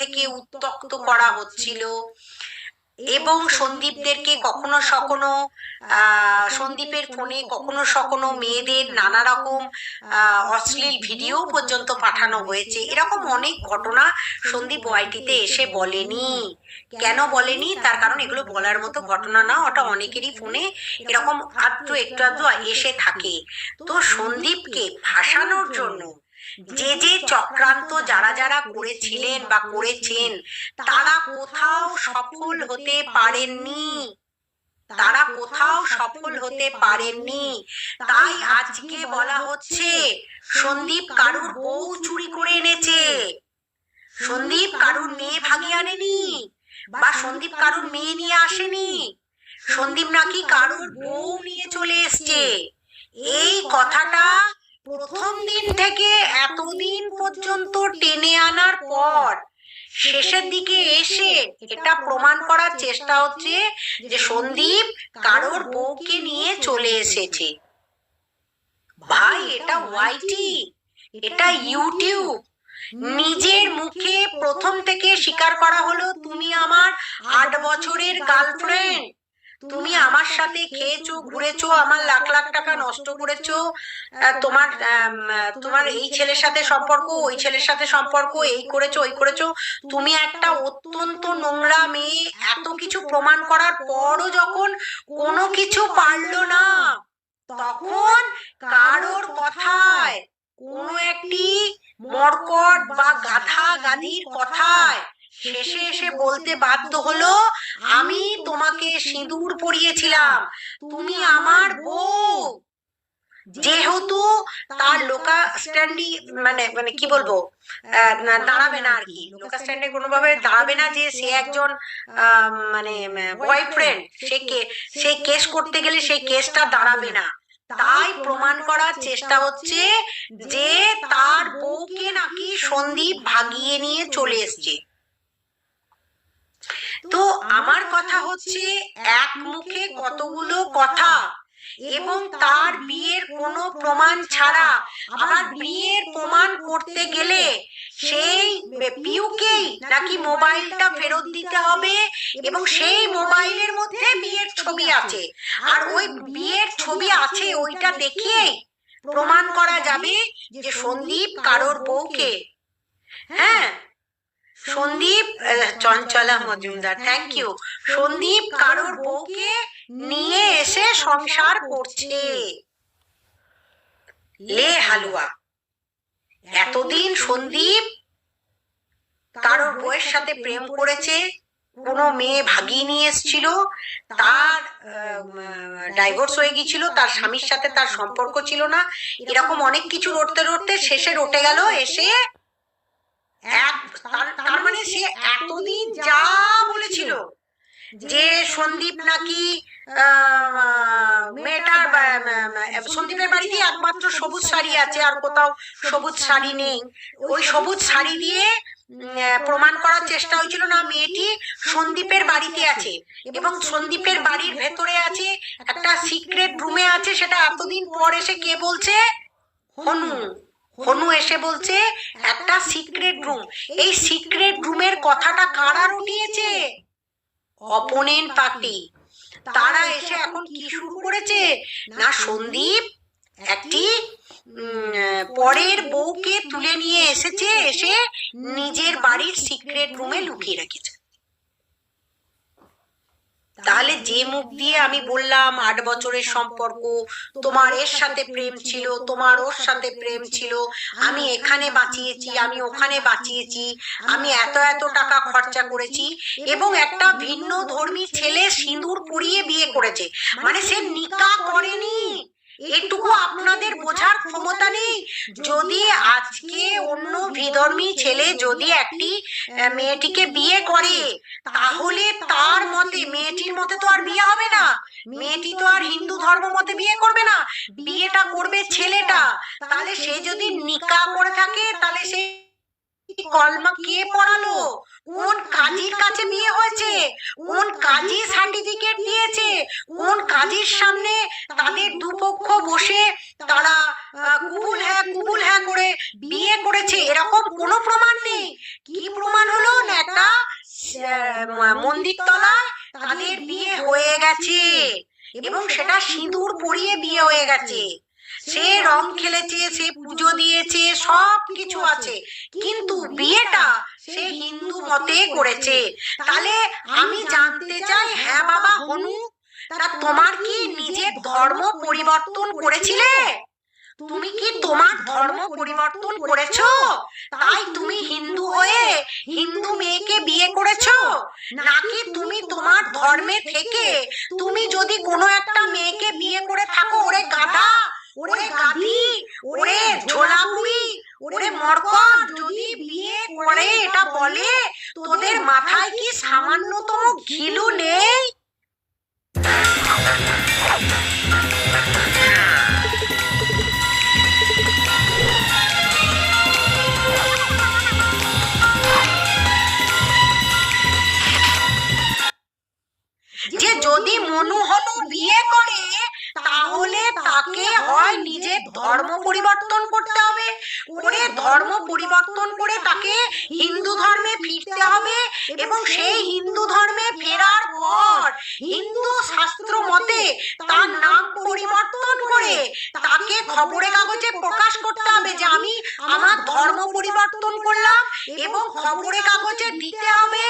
থেকে উত্তক্ত করা হচ্ছিল। এবং সন্দীপদেরকে কখনো আহ সন্দীপের ফোনে কখনো সখনো মেয়েদের নানা রকম অশ্লীল ভিডিও পর্যন্ত পাঠানো হয়েছে। এরকম অনেক ঘটনা সন্দীপ ওয়াইটিতে এসে বলেনি। কেন বলেনি? তার কারণ এগুলো বলার মতো ঘটনা না, ওটা অনেকেরই ফোনে এরকম আধটু একটু আধটু এসে থাকে। তো সন্দীপকে ভাসানোর জন্য যে যে চক্রান্ত যারা যারা করেছিলেন বা করেছেন, তারা কোথাও সফল হতে পারেননি। তারা কোথাও সফল হতে পারেননি। তাই আজকে বলা হচ্ছে, সন্দীপ কারুর বউ চুরি করে এনেছে। সন্দীপ কারুর মেয়ে ভাগিয়ে আনেনি বা সন্দীপ কারুর মেয়ে নিয়ে আসেনি। সন্দীপ নাকি কারুর বউ নিয়ে চলে এসছে। এই কথাটা প্রথম দিন থেকে এতদিন পর্যন্ত টেনে আনার পর শেষের দিকে এসে এটা প্রমাণ করার চেষ্টা হচ্ছে যে সন্দীপ কারোর বউকে নিয়ে চলে এসেছে। ভাই, এটা ওয়াইটি এটা ইউটিউব নিজের মুখে প্রথম থেকে স্বীকার করা হলো, তুমি আমার আট বছরের গার্লফ্রেন্ড তুমি আমার সাথে খেয়েছো, ঘুরেছো, আমার লাখ লাখ টাকা নষ্ট করেছ তোমার তোমার এই ছেলের সাথে সম্পর্ক, ওই ছেলের সাথে সম্পর্ক, এই করেছ, ওই করেছ। তুমি একটা অত্যন্ত নোংরা মেয়ে, এত কিছু প্রমাণ করার পরও যখন কোনো কিছু পারল না, তখন কারোর কথায় কোনো একটি মর্কট বা গাধা গাধির কথায় শেষে এসে বলতে বাধ্য হলো আমি তোমাকে সিঁদুর পরিয়েছিলাম। তুমি আমার বউ। যেহেতু তার লোকা স্ট্যান্ডি মানে মানে কি বলব? দাঁড়াবে না আর কি। লোকা স্ট্যান্ডে কোনোভাবে দাঁড়াবে না যে সে একজন মানে বয়ফ্রেন্ড সে কে সে কেস করতে গেলে সেই কেসটা দাঁড়াবে না। তাই প্রমাণ করার চেষ্টা হচ্ছে যে তার বউকে নাকি সন্দীপ ভাগিয়ে নিয়ে চলে এসছে। তো আমার কথা হচ্ছে এক মুখে কতগুলো কথা এবং তার বিয়ের কোনো প্রমাণ ছাড়া আবার বিয়ের প্রমাণ করতে গেলে সেই পিউকেই নাকি মোবাইলটা ফেরত দিতে হবে এবং সেই মোবাইলের মধ্যে বিয়ের ছবি আছে। আর ওই বিয়ের ছবি আছে, ওইটা দেখিয়ে প্রমাণ করা যাবে যে সন্দীপ কারোর বউকে। হ্যাঁ? সন্দীপ চঞ্চলা মজুমদার থ্যাংক ইউ সন্দীপ কারোর বউকে নিয়ে এসে সংসার করছে। লে হালুয়া। এতদিন সন্দীপ কারোর বউয়ের সাথে প্রেম করেছে কোনো মেয়ে ভাগিয়ে নিয়ে এসেছিল তার ডাইভোর্স হয়ে গিয়েছিল তার স্বামীর সাথে তার সম্পর্ক ছিল না। এরকম অনেক কিছু রটতে রটতে শেষে রটে গেল এসে এক সে এতদিন যা বলেছিল যে সন্দীপ নাকি মেয়েটার সন্দীপের বাড়িতে একমাত্র সবুজ শাড়ি আছে আর কোথাও সবুজ শাড়ি নেই। ওই সবুজ শাড়ি দিয়ে প্রমাণ করার চেষ্টা হয়েছিল না মেয়েটি সন্দীপের বাড়িতে আছে। এবং সন্দীপের বাড়ির ভেতরে আছে একটা সিক্রেট রুমে আছে সেটা এতদিন পর এসে কে বলছে? হনু হনু এসে বলছে, একটা সিক্রেট রুম এই সিক্রেট রুমের কথাটা কারা রটিয়েছে অপোনেন্ট পার্টি। তারা এসে এখন কি শুরু করেছে? না সন্দীপ, একটি পরের বউকে তুলে নিয়ে এসেছে, এসে নিজের বাড়ির সিক্রেট রুমে লুকিয়ে রেখেছে। তাহলে যে মুখ দিয়ে আমি বললাম আট বছরের সম্পর্ক, তোমার এর সাথে প্রেম ছিল, তোমার ওর সাথে প্রেম ছিল, আমি এখানে বাঁচিয়েছি, আমি ওখানে বাঁচিয়েছি, আমি এত এত টাকা খরচা করেছি এবং একটা ভিন্ন ধর্মী ছেলে সিঁদুর পরিয়ে বিয়ে করেছে। মানে সে নিকা করেনি। এটুকু আপনাদের বোঝার ক্ষমতা নেই। যদি আজকে অন্য বিধর্মী ছেলে যদি একটি মেয়েটিকে বিয়ে করে, তাহলে তার মতে, মেয়েটির মতে তো আর বিয়ে হবে না। মেয়েটি তো আর হিন্দু ধর্ম মতে বিয়ে করবে না। বিয়েটা করবে ছেলেটা। তাহলে সে যদি নিকা করে থাকে, তাহলে সে কলমা কে পড়ালো? কোন কাজীর কাছে বিয়ে হয়েছে? কোন কাজী সার্টিফিকেট দিয়েছে? কোন কাজীর সামনে বসে তারা কুবুল হ্যাঁ কুবুল হ্যাঁ করে বিয়ে করেছে। এরকম কোনো প্রমাণ নেই। কি প্রমাণ হলো? না আহ, মন্দির তলায় তাদের বিয়ে হয়ে গেছে। এবং সেটা সিঁদুর পরিয়ে বিয়ে হয়ে গেছে। সে রং খেলেছে সে পুজো দিয়েছে সব কিছু আছে। কিন্তু বিয়েটা সে হিন্দু মতে করেছে। তাহলে আমি জানতে চাই হ্যাঁ বাবা হনু তা তোমার কি নিজের ধর্ম পরিবর্তন করেছিলে? তুমি কি তোমার ধর্ম পরিবর্তন করেছ? তাই তুমি হিন্দু হয়ে হিন্দু মেয়েকে বিয়ে করেছ? নাকি তুমি তোমার ধর্মে থেকে তুমি যদি কোনো একটা মেয়েকে বিয়ে করে থাকো, ওরে গাধা, ওরে গাধি, ওরে ঝোলাপুরি ওরে মরকট, যদি বিয়ে করে এটা বলে, তোদের মাথায় কি সামান্যতম ঘিলু নেই? পরিবর্তন করে তাকে হিন্দু ধর্মে ফিরতে হবে এবং সেই হিন্দু ধর্মে ফেরার পর হিন্দু শাস্ত্র মতে তার নাম পরিবর্তন করে তাকে খবরে কাগজে প্রকাশ করতে হবে যে আমি আমার ধর্ম পরিবর্তন করলাম এবং খবরে কাগজে দিতে হবে,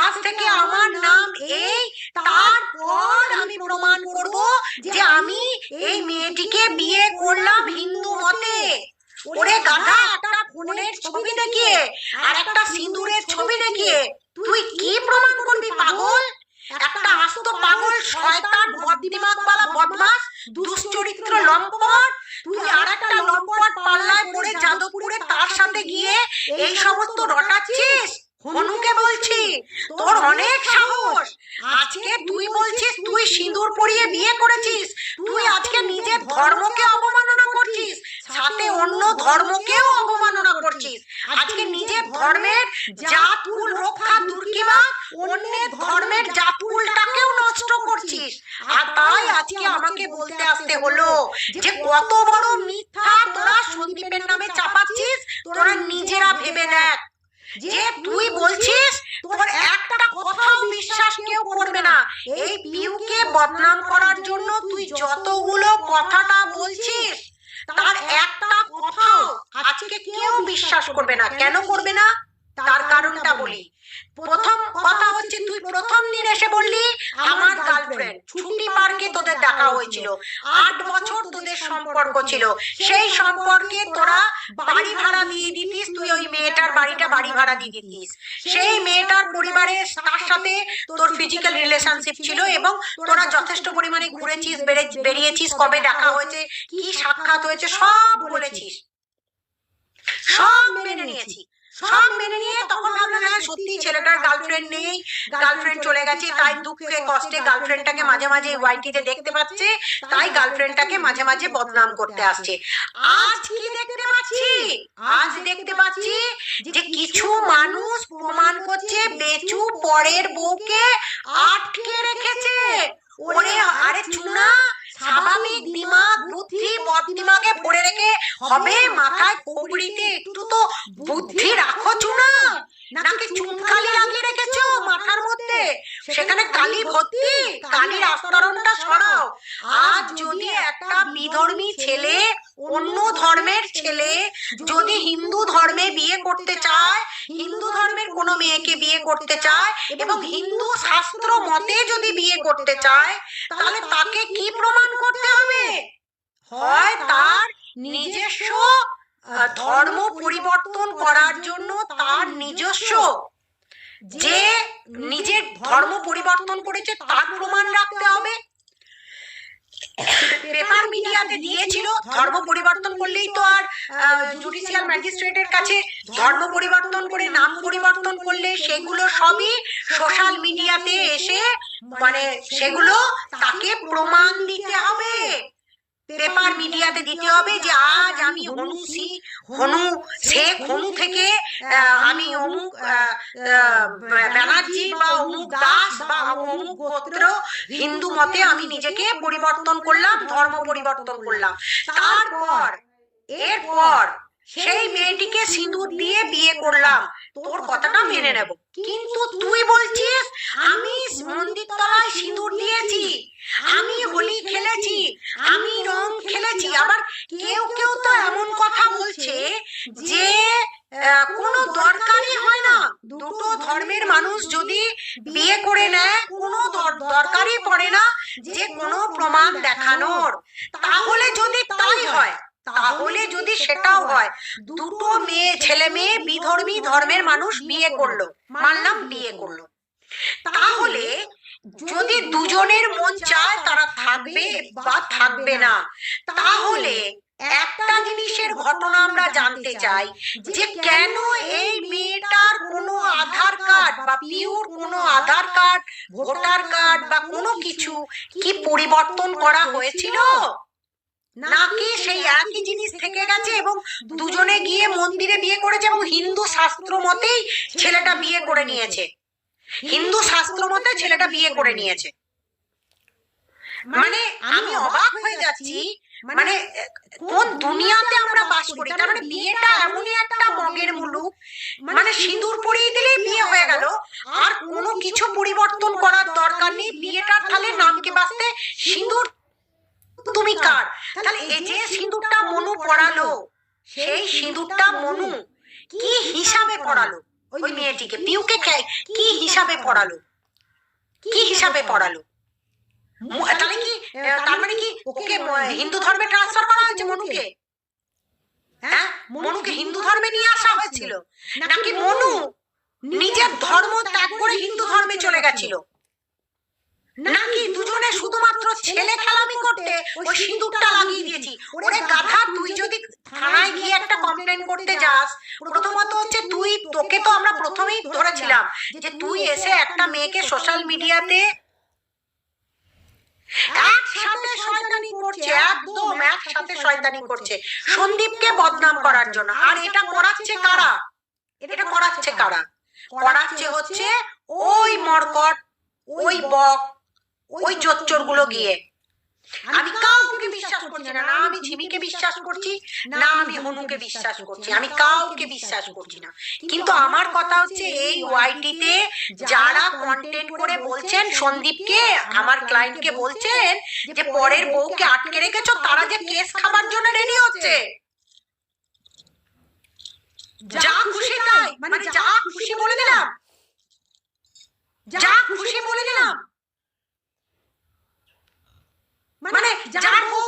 আজ থেকে আমার নাম এই, তারপর আমি প্রমাণ করব যে আমি এই মেয়েটিকে বিয়ে করলাম হিন্দু মতে। ওরে গাধা একটা ফোনের ছবি দেখিয়ে আর একটা সিঁদুরের ছবি দেখিয়ে তুই কি প্রমাণ করবি পাগল? একটা আস্ত পাগল শয়তান বদিমাগওয়ালা বদমাস দুশ্চরিত্র লম্পট। তুই আর একটা লম্পট পাল্লায় পড়ে যাদবপুরে তার সাথে গিয়ে এই সমস্ত রটাচ্ছিস? হনুকে বলছি, তোর অনেক সাহস। আজকে তুই বলছিস, তুই সিঁদুর পরিয়ে বিয়ে করেছিস। তুই আজকে নিজের ধর্মকে অবমাননা করছিস, সাথে অন্য ধর্মকেও অবমাননা করছিস। আজকে নিজের ধর্মের জাত কুল রক্ষা দুর্গিমা অন্যের ধর্মের জাত কুলটাকেও নষ্ট করছিস। আর তাই আজকে আমাকে বলতে আসতে হলো যে, কত বড় মিথ্যা তোরা সন্দীপের নামে চাপাচ্ছিস, তোরা নিজেরা ভেবে দেখ। যে তুই বলছিস তোর একটা কথাও বিশ্বাস কেউ করবে না। এই পিউকে বদনাম করার জন্য তুই যতগুলো কথাটা বলছিস তার একটা কথাও আজকে কেউ বিশ্বাস করবে না। কেন করবে না? তার কারণটা বলি। প্রথম কথা হচ্ছে তুই প্রথম দিন এসে বললি আমার গার্লফ্রেন্ড ছুটি পার্কে তোদের দেখা হয়েছিল। আট বছর তোদের সম্পর্ক ছিল। সেই সম্পর্কে তোরা বাড়ি ভাড়া দিয়ে দিতিস, তুই ওই মেয়েটার বাড়িটা বাড়ি ভাড়া দিয়ে দিতিস। সেই মেয়েটার পরিবারের তার সাথে তোর ফিজিক্যাল রিলেশনশিপ ছিল এবং তোরা যথেষ্ট পরিমাণে ঘুরেছিস বেরিয়েছিস, কবে দেখা হয়েছে, কি সাক্ষাৎ হয়েছে, সব বলেছিস। সব মেনে নিয়েছি। সব মেনে নিয়ে তখন ভাবলাম হ্যাঁ সত্যি ছেলেটার গার্লফ্রেন্ড নেই গার্লফ্রেন্ড চলে গেছে, তাই দুঃখে কষ্টে গার্লফ্রেন্ডটাকে মাঝে মাঝে ওয়াইটিতে দেখতে পাচ্ছে, তাই গার্লফ্রেন্ডটাকে মাঝে মাঝে বদনাম করতে আসছে। আজ কি দেখতে পাচ্ছি? আজ দেখতে পাচ্ছি যে কিছু মানুষ প্রমাণ করছে, বেচু পরের বউকে আটকে রেখেছে। ওরে, আরে চুনা স্বাভাবিক দিমাগ বুদ্ধি বদিমাগে ভরে রেখে হবে মাথায় কোবড়িতে একটু তো বুদ্ধি রাখো চুনা। নাকি চুন কালি লাগিয়ে রেখেছো মাথার মধ্যে? সেখানে কালি ভর্তি? কালির আস্তরণটা সরাও। আজ যদি একটা বিধর্মী ছেলে অন্য ধর্মের ছেলে যদি হিন্দু ধর্মে বিয়ে করতে চায় হিন্দু ধর্মের কোনো মেয়েকে বিয়ে করতে চায় এবং হিন্দু শাস্ত্র মতে যদি বিয়ে করতে চায় তাহলে তাকে কি প্রমাণ করতে হবে? হয় তার নিজস্ব ধর্ম পরিবর্তন করার জন্য তার নিজস্ব। যে নিজের ধর্ম পরিবর্তন করেছে, তার প্রমাণ রাখতে হবে। পেপার মিডিয়াতে দিয়েছিল, ধর্ম পরিবর্তন করলেই তো আর জুডিশিয়াল ম্যাজিস্ট্রেটের কাছে ধর্ম পরিবর্তন করে, নাম পরিবর্তন করলে সেগুলো সবই সোশ্যাল মিডিয়াতে এসে মানে সেগুলো তাকে প্রমাণ দিতে হবে। পেপার মিডিয়াতে দিতে হবে যে আজ আমি হনু সি, হনু শেখ হনু থেকে আমি অমুক ব্যানার্জি বা অমুক দাস বা অমুক গোত্র হিন্দু মতে আমি নিজেকে পরিবর্তন করলাম, ধর্ম পরিবর্তন করলাম। তারপর, এরপর সেই মেয়েটিকে সিঁদুর দিয়ে বিয়ে করলাম। তোর কথাটা মেনে নেব। কিন্তু তুই বলছিস, আমি মন্দির তলায় সিঁদুর দিয়েছি। আমি হোলি খেলেছি, আমি রং খেলেছি। আবার কেউ কেউ তো এমন কথা বলছে যে কোনো দরকারই হয় না। দুটো ধর্মের মানুষ যদি বিয়ে করে নেয়, কোনো দর- দরকারই পড়ে না যে কোনো প্রমাণ দেখানোর। তাহলে যদি তাই হয় তাহলে যদি সেটাও হয়, দুটো মেয়ে, ছেলে মেয়ে বিধর্মী ধর্মের মানুষ বিয়ে করল, মানলাম বিয়ে করল। তাহলে যদি দুজনের মন চায় তারা থাকবে বা থাকবে না, তাহলে একটা জিনিসের ঘটনা আমরা জানতে চাই, যে কেন এই মেয়েটার কোনো আধার কার্ড বা পিওর কোনো আধার কার্ড, ভোটার কার্ড বা কোনো কিছু কি পরিবর্তন করা হয়েছিল? নাকি সেই একই জিনিস থেকে গেছে এবং দুজনে গিয়ে মন্দিরে বিয়ে করেছে এবং হিন্দু শাস্ত্র মতেই ছেলেটা বিয়ে করে নিয়েছে। হিন্দু শাস্ত্র মতে ছেলেটা বিয়ে করে নিয়েছে। মানে আমি অবাক হয়ে যাচ্ছি মানে কোন দুনিয়াতে আমরা বাস করি? তার মানে বিয়েটা এমনই একটা মগের মুলুক। মানে সিঁদুর পরিয়ে দিলেই বিয়ে হয়ে গেল, আর কোনো কিছু পরিবর্তন করার দরকার নেই। বিয়েটার তাহলে নামকে বাঁচতে সিঁদুর তুমি কার তাহলে এই যে সিঁদুরটা মনু পড়ালো? সেই সিঁদুরটা মনু কি হিসাবে পড়ালো? ওই মেয়েটিকে পিউকে কে- কি হিসাবে পড়ালো? কি হিসাবে পড়ালো? তাহলে কি তার মানে কি ওকে হিন্দু ধর্মে ট্রান্সফার করা হয়েছে মনুকে? হ্যাঁ? মনুকে হিন্দু ধর্মে নিয়ে আসা হয়েছিল। নাকি মনু নিজের ধর্ম ত্যাগ করে হিন্দু ধর্মে চলে গেছিল। নাকি দুজনে শুধুমাত্র ছেলে খেলামি করতে ওই সিঁদুরটা লাগিয়ে দিয়েছি? ওরে গাধা, তুই যদি থানায় গিয়ে একটা কমপ্লেন করতে যাস, প্রথমত হচ্ছে তুই, তোকে তো আমরা প্রথমেই ধরেছিলাম যে তুই এসে একটা মেয়েকে সোশ্যাল মিডিয়াতে একসাথে শয়তানি করছে, একদম একসাথে শয়তানি করছে। সন্দীপকে বদনাম করার জন্য। আর এটা করাচ্ছে কারা? এটা করাচ্ছে কারা? করাচ্ছে হচ্ছে ওই মরকট, ওই বক ওই চোচ্চরগুলো গিয়ে। আমি কাউকে বিশ্বাস করছি না না আমি ঝিমিকে বিশ্বাস করছি না আমি হনুকে বিশ্বাস করছি আমি কাউকে বিশ্বাস করছি না। কিন্তু আমার কথা হচ্ছে এই ওয়াইটিতে যারা কন্টেন্ট করে বলছেন সন্দীপকে আমার ক্লায়েন্টকে বলছেন যে পরের বউকে আটকে রেখেছো তারা যে কেস খাবার জন্য রেডি হচ্ছে। যা খুশি তাই মানে যা খুশি বলে দিলাম। যা খুশি বলে দিলাম। মানে যার বউ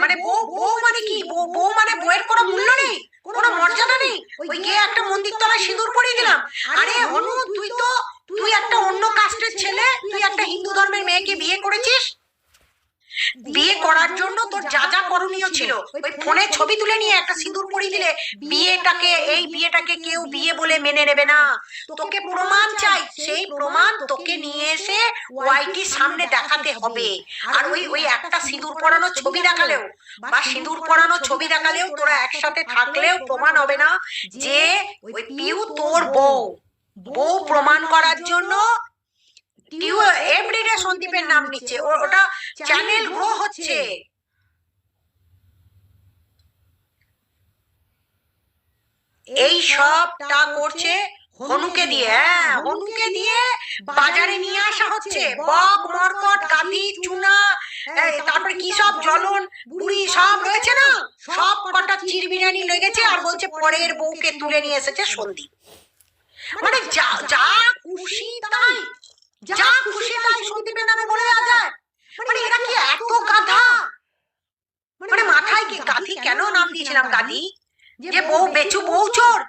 মানে বউ বউ মানে কি? বউ মানে বউয়ের কোনো মূল্য নেই? কোনো মর্যাদা নেই? ওই গিয়ে একটা মন্দির তলায় সিঁদুর পরিয়ে দিলাম। আরে হনু তুই তো তুই একটা অন্য কাস্টের ছেলে তুই একটা হিন্দু ধর্মের মেয়েকে বিয়ে করেছিস? বিয়ে করার জন্য তোর যা যা করণীয় ছিল ওই ফোনে ছবি তুলে নিয়ে একটা সিঁদুর পরিয়ে দিলে বিয়েটাকে এই বিয়েটাকে কেউ বিয়ে বলে মেনে নেবে না। তোকে প্রমাণ চাই সেই প্রমাণ তোকে নিয়ে এসে ওয়াইটির সামনে দেখাতে হবে। আর ওই ওই একটা সিঁদুর পরানো ছবি দেখালেও বা সিঁদুর পরানো ছবি দেখালেও তোরা একসাথে থাকলেও প্রমাণ হবে না যে ওই পিউ তোর বউ। বউ। প্রমাণ করার জন্য এভরিডে সন্দীপের নাম নিচ্ছে ওটা চ্যানেল গ্রো হচ্ছে এই সবটা করছে হনুকে দিয়ে হ্যাঁ হনুকে দিয়ে বাজারে নিয়ে আসা হচ্ছে। বক মরকট গাদি চুনা তারপরে কি সব জ্বলন? বুড়ি সব রয়েছে না? সব কটা চিরবিরানি লেগেছে আর বলছে পরের বউকে তুলে নিয়ে এসেছে সন্দীপ মানে যা যা খুশি তাই। যা খুশি তাই সন্দীপের নামে বলে দেওয়া যায় মানে এরা কি এত গাধা? মানে মাথায় কি গাধি? কেন নাম দিয়েছিলাম গাধি? যে বউ বেচু বউ চোর।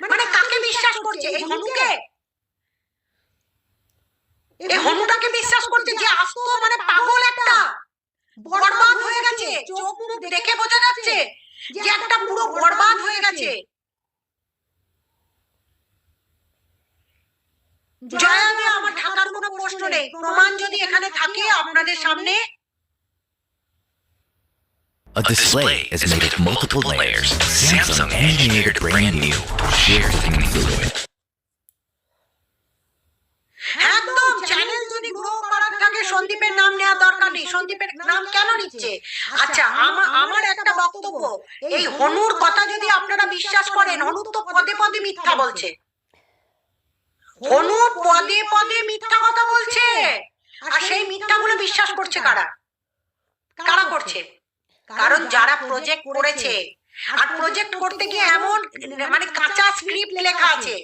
মানে কাকে বিশ্বাস করছে? এই হনুকে এই হনুটাকে বিশ্বাস করছে যে আস্ত মানে পাগল একটা। বরবাদ হয়ে গেছে। চোখ মুখ দেখে বোঝা যাচ্ছে যে একটা পুরো বরবাদ হয়ে গেছে। জয়াবে আমার ঢাকার কোনো প্রশ্ন নেই। প্রমাণ যদি এখানে থাকে আপনাদের সামনে। A display is made of multiple layers. Samsung engineered brand new, shared thinking fluid. একদম চ্যানেল যদি গ্রো করার থাকে সন্দীপের নাম নেওয়া দরকার নেই। সন্দীপের নাম কেন নিচ্ছে? আচ্ছা আমার আমার একটা বক্তব্য। এই হনুর কথা যদি আপনারা বিশ্বাস করেন হনু তো পদে পদে মিথ্যা বলছে। হনু পদে পদে মিথ্যা কথা বলছে। আর সেই মিথ্যাগুলো বিশ্বাস করছে কারা? কারা করছে? কারণ যারা প্রজেক্ট করেছে। আর প্রজেক্ট করতে গিয়ে এমন মানে কাঁচা স্ক্রিপ্ট লেখা আছে।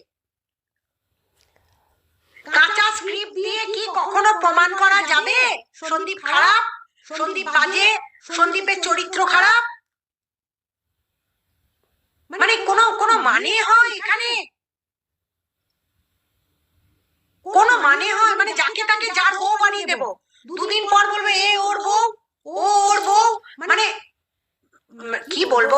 কাঁচা স্ক্রিপ্ট দিয়ে কি কখনো প্রমাণ করা যাবে? সন্দীপ খারাপ, সন্দীপ বাজে, সন্দীপের চরিত্র খারাপ মানে কোনো কোনো মানে হয় এখানে কোনো মানে হয় মানে যাকে তাকে যার বউ বানিয়ে দেবো দুদিন পর বলবে এ ওর বউ ও ওর বউ মানে উম, কি বলব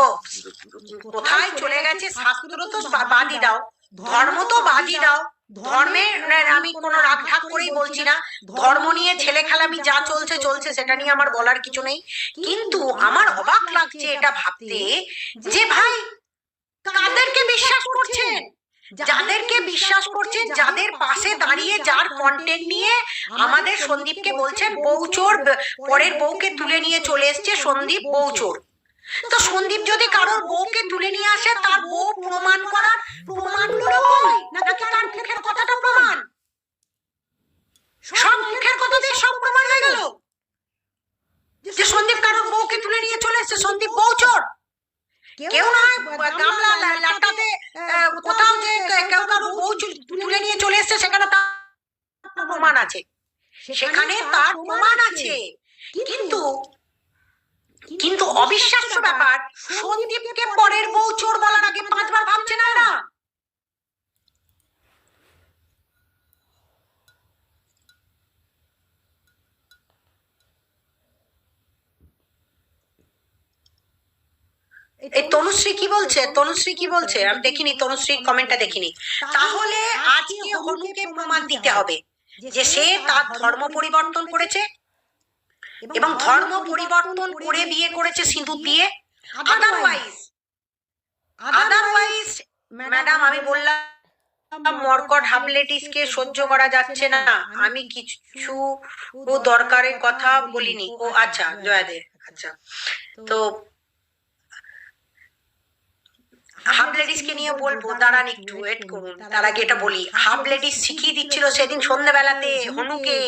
কোথায় চলে গেছে শাস্ত্র তো বাদই দাও। ধর্ম তো বাদই দাও। ধর্মে আমি কোনো রাগ ঢাক করেই বলছি না। ধর্ম নিয়ে ছেলে খেলামি যা চলছে চলছে সেটা নিয়ে আমার বলার কিছু নেই। কিন্তু আমার অবাক লাগছে এটা ভাবতে যে ভাই কাদেরকে বিশ্বাস করছেন? যাদেরকে বিশ্বাস করছেন যাদের পাশে দাঁড়িয়ে যার কন্টেন্ট নিয়ে আমাদের সন্দীপকে বলছেন বউচোর পরের বউকে তুলে নিয়ে চলে এসছে সন্দীপ বউচোর তো সন্দীপ যদি কারোর বউকে তুলে নিয়ে আসে তার বউ প্রমাণ করার প্রমাণগুলো কই? নাকি তার মুখের কথাটা প্রমাণ? সব মুখের কথা দিয়ে সব প্রমাণ হয়ে গেল? যে সন্দীপ কারোর বউকে তুলে নিয়ে চলে এসছে সন্দীপ বউচোর কেউ না গামলা লাটাতে কোথাও যে কেউ কারোর বউ তুলে নিয়ে চলে এসছে সেখানে তার প্রমাণ আছে। সেখানে তার প্রমাণ আছে কিন্তু কিন্তু অবিশ্বাস্য ব্যাপার সন্দীপকে পরের বউ চোর বলার আগে পাঁচবার ভাবছে না না এই তনুশ্রী কি বলছে? তনুশ্রী কি বলছে? আমি দেখিনি তনুশ্রীর কমেন্টটা দেখিনি। তাহলে আজকে হনুকে প্রমাণ দিতে হবে যে সে তার ধর্ম পরিবর্তন করেছে এবং ধর্ম পরিবর্তন করে বিয়ে করেছে সিঁদুর দিয়ে। আদারওয়াইজ আদারওয়াইজ ম্যাডাম আমি বললাম, মর্কট হাবলেটিসকে সহ্য করা যাচ্ছে না। আমি কিছু দরকারের কথা বলিনি। ও আচ্ছা জয়াদে আচ্ছা। তো হাফ লেডিসকে নিয়ে বলব, দাঁড়ান একটু ওয়েট করুন। তার আগে এটা বলি, হাফ লেডিস শিখিয়ে দিচ্ছিল সেদিন সন্ধ্যাবেলাতে হনুকে।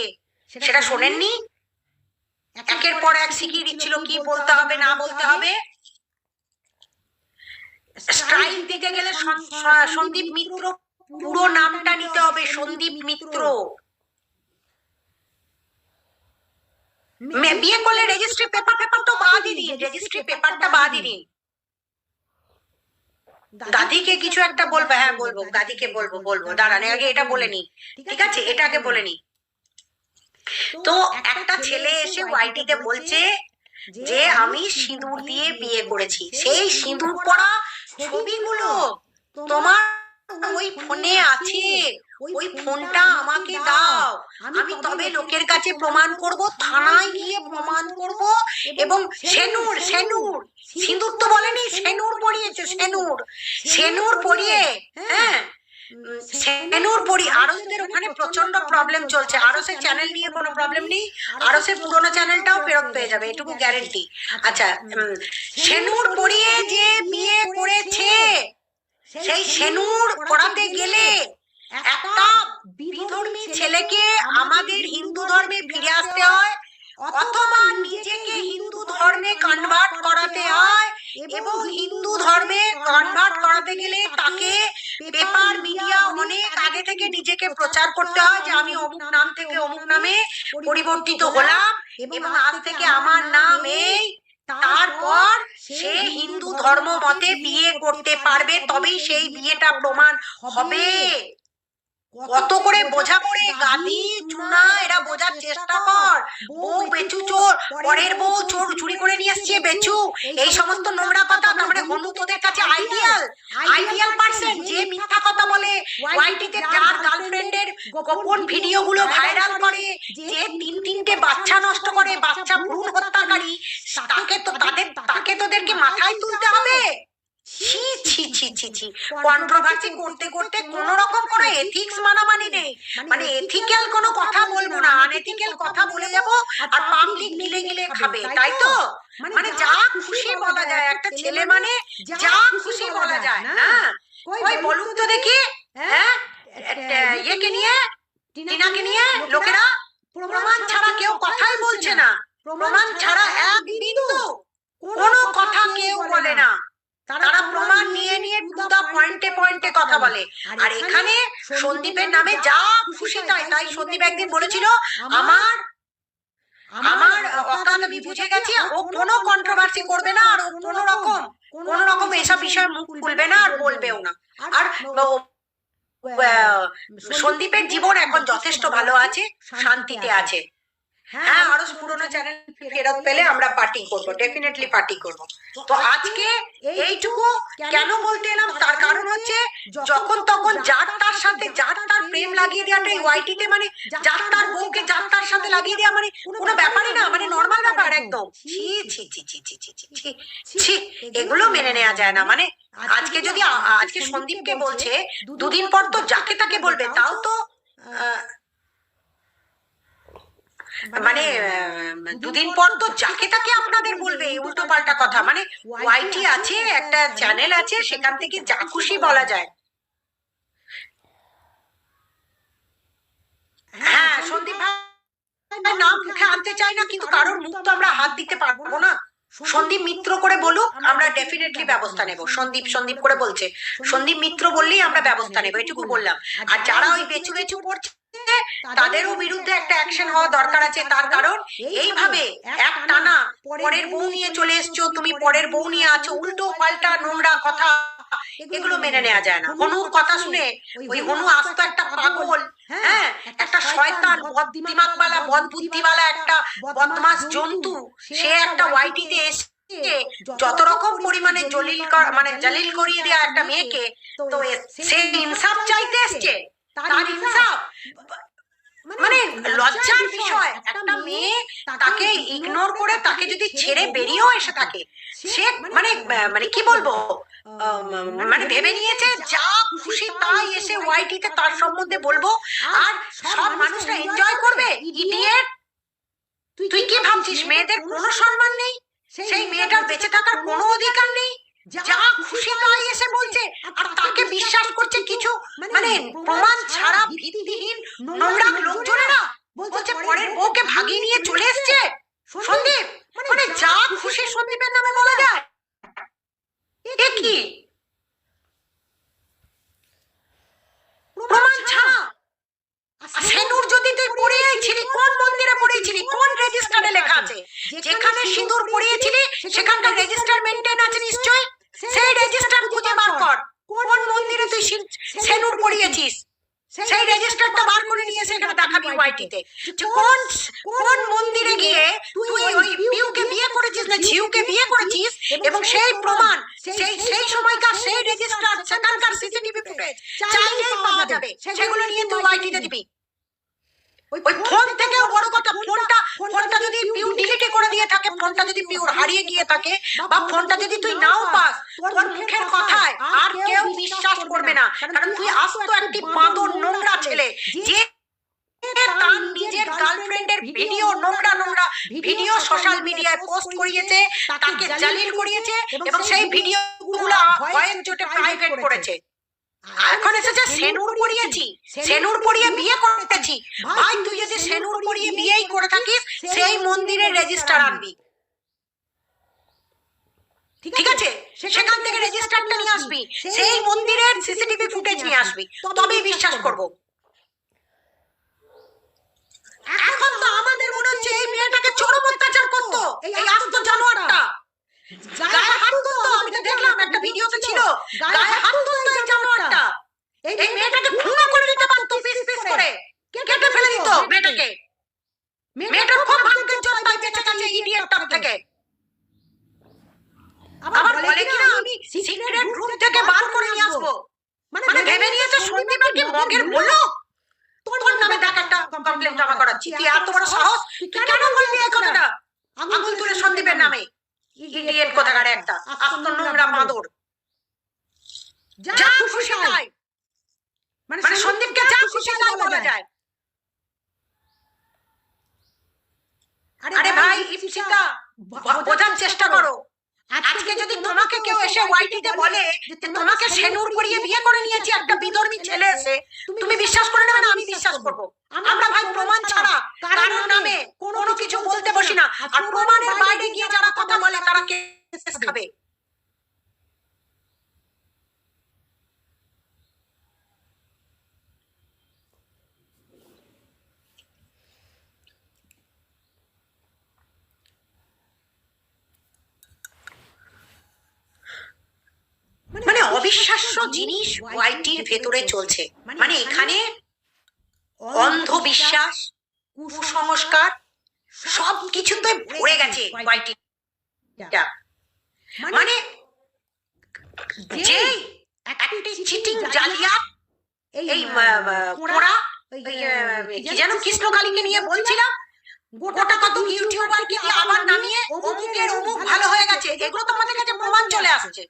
সেটা শোনেননি? একের পর এক শিখিয়ে দিচ্ছিল, কি বলতে হবে, না বলতে হবে? স্ট্রাইক দিতে গেলে সন্দীপ মিত্র, পুরো নামটা নিতে হবে, সন্দীপ মিত্র। বিয়ে করলে রেজিস্ট্রি পেপার পেপার তো বাদই দিন রেজিস্ট্রি পেপারটা বাদই দিন। দাদিকে কিছু একটা বলবে হ্যাঁ বলব দাদিকে বলব বলব। দাঁড়ান আগে এটা বলে নি। ঠিক আছে এটা আগে বলে নি। তো একটা ছেলে এসে ওয়াইটিতে বলছে যে আমি সিঁদুর দিয়ে বিয়ে করেছি। সেই সিঁদুর পরা ছবিগুলো তোমার ওই ফোনে আছে। ওই ফোনটা আমাকে দাও। আমি তবে লোকের কাছে প্রমাণ করব থানায় গিয়ে প্রমাণ করব এবং সেনুর সেনুর সিঁদুর তো বলেনি সেনুর পরিয়েছে সেনুর। সেনুর পরিয়ে হ্যাঁ। সেনুর পরি আরসদের ওখানে প্রচণ্ড প্রবলেম চলছে। আরসের চ্যানেল নিয়ে কোনো প্রবলেম নেই। আরসের পুরোনো চ্যানেলটাও ফেরত পেয়ে যাবে। এটুকু গ্যারেন্টি আচ্ছা উম, সেনুর পরিয়ে যে বিয়ে করেছে সেই সেনুর পড়াতে গেলে একটা বিধর্মী ছেলেকে আমাদের হিন্দু ধর্মে ফিরে আসতে হয়, অথবা নিজেকে হিন্দু ধর্মে কনভার্ট করাতে হয় এবং হিন্দু ধর্মে কনভার্ট করাতে গেলে তাকে পেপার, মিডিয়া অনেক আগে থেকে নিজেকে প্রচার করতে হয় যে আমি অমুক নাম থেকে অমুক নামে পরিবর্তিত হলাম এবং আজ থেকে আমার নাম এই। তারপর সে হিন্দু ধর্ম মতে বিয়ে করতে পারবে, তবেই সেই বিয়েটা প্রমাণ হবে। কত করে বোঝা করে গাদি চুনা, এরা বোঝার চেষ্টা কর। বউ বেচু চোর, পরের বউ চোর চুরি করে নিয়ে আসছে বেচু এই সমস্ত নোংরা কথা তার মানে তোদের কাছে আইডিয়াল আইডিয়াল পার্সন যে মিথ্যা কথা বলে ওয়াইটিতে যার গার্লফ্রেন্ডের গোপন ভিডিওগুলো ভাইরাল করে, যে তিন তিনটে বাচ্চা নষ্ট করে, বাচ্চা ভ্রূণ হত্যাকারী, তাকে তো তাদের, তাকে তোদেরকে মাথায় তুলতে হবে। ছি ছি ছি ছি। কন্ট্রোভার্সি করতে করতে কোন রকম কোনো এথিক্স মানামানি নেই। মানে এথিক্যাল কোনো কথা বলব না আনএথিক্যাল কথা বলে যাব আর পাবলিক গিলে গিলে খাবে তাই তো? মানে যা খুশি বলা যায় একটা ছেলে মানে যা খুশি বলা যায় না? ওই বলুন তো দেখি হ্যাঁ? ইয়েকে নিয়ে টিনাকে নিয়ে লোকেরা প্রমাণ ছাড়া কেউ কথাই বলছে না। প্রমাণ ছাড়া এক বিন্দু কোনো কথা কেউ বলে না। তারা প্রমাণ নিয়ে নিয়ে টুদা পয়েন্টে পয়েন্টে কথা বলে। আর এখানে সন্দীপের নামে যা খুশি তাই তাই সন্দীপ একদিন বলেছিল আমার আমার অকাত আমি বুঝে গেছি ও কোনো কন্ট্রোভার্সি করবে না আর ও কোনো রকম কোনো রকম এসব বিষয়ে মুখ খুলবে না আর বলবেও না। আর সন্দীপের জীবন এখন যথেষ্ট ভালো আছে শান্তিতে আছে। হ্যাঁ আরও পুরোনো চ্যানেল ফেরত পেলে আমরা পার্টি করব ডেফিনেটলি পার্টি করব তো আজকে এইটুকু কেন বলতে এলাম তার কারণ হচ্ছে যখন তখন যার তার সাথে যার তার প্রেম লাগিয়ে দেওয়াটা এই ওয়াইটিতে মানে যার তার বউকে যার তার সাথে লাগিয়ে দেওয়া মানে কোনো ব্যাপারই না মানে নর্মাল ব্যাপার একদম ছি ছি ছি ছি ছি ছি ছি ছি এগুলো মেনে নেওয়া যায় না মানে আজকে যদি আজকে সন্দীপকে বলছে দুদিন পর তো যাকে তাকে বলবে তাও তো আহ, মানে দুদিন পর তো যাকে তাকে আপনাদের বলবে? উল্টো পাল্টা কথা। মানে ওয়াইটি আছে একটা চ্যানেল আছে সেখান থেকে যা খুশি বলা যায়। হ্যাঁ সন্দীপ ভাই নাম মুখে আনতে চাই না কিন্তু কারোর মুখ তো আমরা হাত দিতে পারব না। সন্দীপ মিত্র করে বলুক আমরা ডেফিনেটলি ব্যবস্থা নেব। সন্দীপ সন্দীপ করে বলছে। সন্দীপ মিত্র বললেই আমরা ব্যবস্থা নেব এটুকু বললাম। আর যারা ওই বেচু বেচু করছে তাদেরও বিরুদ্ধে একটা অ্যাকশন হওয়া দরকার আছে। তার কারণ এইভাবে এক টানা পরের বউ নিয়ে চলে এসছো তুমি পরের বউ নিয়ে আছো উল্টো পাল্টা নোংরা কথা এগুলো মেনে নেওয়া যায় না। হনুর কথা শুনে ওই হনু আস্ত একটা পাগল হ্যাঁ একটা শয়তান বদ দিমাগওয়ালা একটা বদমাস জন্তু সে একটা ওয়াইটিতে এসে যত রকম পরিমাণে জলিল মানে জালিল করিয়ে দেওয়া একটা মেয়েকে তো সে ইনসাফ চাইতে এসছে তার ইনসাফ মানে লজ্জার বিষয় একটা মেয়ে তাকে ইগনোর করে তাকে যদি ছেড়ে বেরিয়েও এসে থাকে। সে মানে আহ, মানে কি বলব? আহ, মানে ভেবে নিয়েছে যা খুশি তাই এসে ওয়াইটিতে তার সম্বন্ধে বলব। আর সব মানুষরা এনজয় করবে। ইডিয়েট তুই কি ভাবছিস? মেয়েদের কোনো সম্মান নেই? সেই মেয়েটার বেঁচে থাকার কোনো অধিকার নেই। যা খুশি তাই এসে বলছে। আর তাকে বিশ্বাস করছে কিছু মানে প্রমাণ ছাড়া ভিত্তিহীন নোংরা লোকজনেরা বলছে পরের বউকে ভাগিয়ে নিয়ে চলে এসছে। সন্দীপ মানে যা খুশি সন্দীপের নামে বলা যায়। কি প্রমাণ ছাড়া। সেনুর যদি তুই পড়িয়েছিলি কোন মন্দিরে পড়িয়েছিলি? কোন রেজিস্টারে লেখা আছে? যেখানে সিঁদুর পড়িয়েছিলি সেখানকার রেজিস্টার মেনটেন আছে নিশ্চয় সেই রেজিস্টার খুঁজে বার কর। কোন মন্দিরে তুই সেনুর পড়িয়েছিস? সেই রেজিস্টারটা বার করে নিয়ে এখানে দেখাবি ওয়াইটিতে কোন কোন মন্দিরে গিয়ে তুই ওই পিউকে বিয়ে করেছিস না ঝিউকে বিয়ে করেছিস এবং সেই প্রমাণ সেই সেই সময়কার সেই রেজিস্টার সেখানকার সিসিটিভি ফুটেজ চাইলেই পাওয়া যাবে। সেগুলো নিয়ে তুই ওয়াইটিতে দিবি। ওই ফোন থেকেও বড় কথা ফোনটা ফোনটা যদি পিউ ডিলিটে করে দিয়ে থাকে ফোনটা যদি পিউর হারিয়ে গিয়ে থাকে বা ফোনটা যদি তুই নাও পাস তোর মুখের কথায় আর কেউ বিশ্বাস করবে না কারণ তুই আস্ত একটি বাঁদর নোংরা ছেলে যে তার নিজের গার্লফ্রেন্ডের ভিডিও নোংরা নোংরা ভিডিও সোশ্যাল মিডিয়ায় পোস্ট করিয়েছে তাকে জালিল করিয়েছে এবং সেই ভিডিও গুলা ভয়েস জোটে প্রাইভেট করেছে। এখন এসেছে সেনুর পড়িয়েছি সেনুর পড়িয়ে বিয়ে করতেছি ভাই তুই যদি সেনুর পড়িয়ে বিয়েই করে থাকিস সেই মন্দিরের রেজিস্টার আনবি। ঠিক আছে? সেখান থেকে রেজিস্টারটা নিয়ে আসবি। সেই মন্দিরের সিসিটিভি ফুটেজ নিয়ে আসবি। তবেই বিশ্বাস করব। এখন তো আমাদের মনে হচ্ছে এই মেয়েটাকে চরম অত্যাচার করতো। এই আস্ত জানোয়ারটা। গায়ে হাত তুলতো আমি তো দেখলাম একটা ভিডিওতে ছিল। গায়ে হাত তুলতো এই জানোয়ারটা। এই মেয়েটাকে খুন করে দিতে পারতো পিস পিস করে। কেটে ফেলে দিত মেয়েটাকে। মেয়েটার খুব ভাগ্যের জন্য তাই বেঁচে গেছে ইডিয়েটটার থেকে আবার বলে কিনা আমি সিক্রেট রুম থেকে বার করে নিয়ে আসব। মানে ভেবে নিয়েছে কি মগের মূল্য তোর নামে দেখ একটা কমপ্লেন জমা করাচ্ছি তুই এত বড় সাহস তুই কেন বলবি এই কথাটা? আঙুল তুলে সন্দীপের নামে। ইডিয়েট কোথাকার একটা? আস্ত নোংরা বাঁদর যা খুশি তাই। মানে সন্দীপকে যা খুশি তাই বলা যায়। আরে ভাই ইপসিতা বোঝার চেষ্টা করো। আজকে যদি তোমাকে কেউ এসে ওয়াইটিতে বলে যে তোমাকে সেনুর পরিয়ে বিয়ে করে নিয়েছি একটা বিধর্মী ছেলে এসে তুমি বিশ্বাস করে নেবে না আমি বিশ্বাস করব। আমরা ভাই প্রমাণ ছাড়া কারোর নামে কোনো কিছু বলতে বসি না। আর প্রমাণের বাইরে গিয়ে যারা কথা বলে তারা কেস খাবে মানে অবিশ্বাস্য জিনিস ওয়াইটির ভেতরে চলছে। মানে এখানে অন্ধবিশ্বাস কুসংস্কার সব কিছুতে ভরে গেছে ওয়াইটিটা মানে যে একটি চিটিং জালিয়া এই কি যেন কৃষ্ণকালীকে নিয়ে বলছিলাম গোটা কত আবার নামিয়ে অমুকের অমুক ভালো হয়ে গেছে। এগুলো তো আমাদের কাছে প্রমাণ চলে আসছে।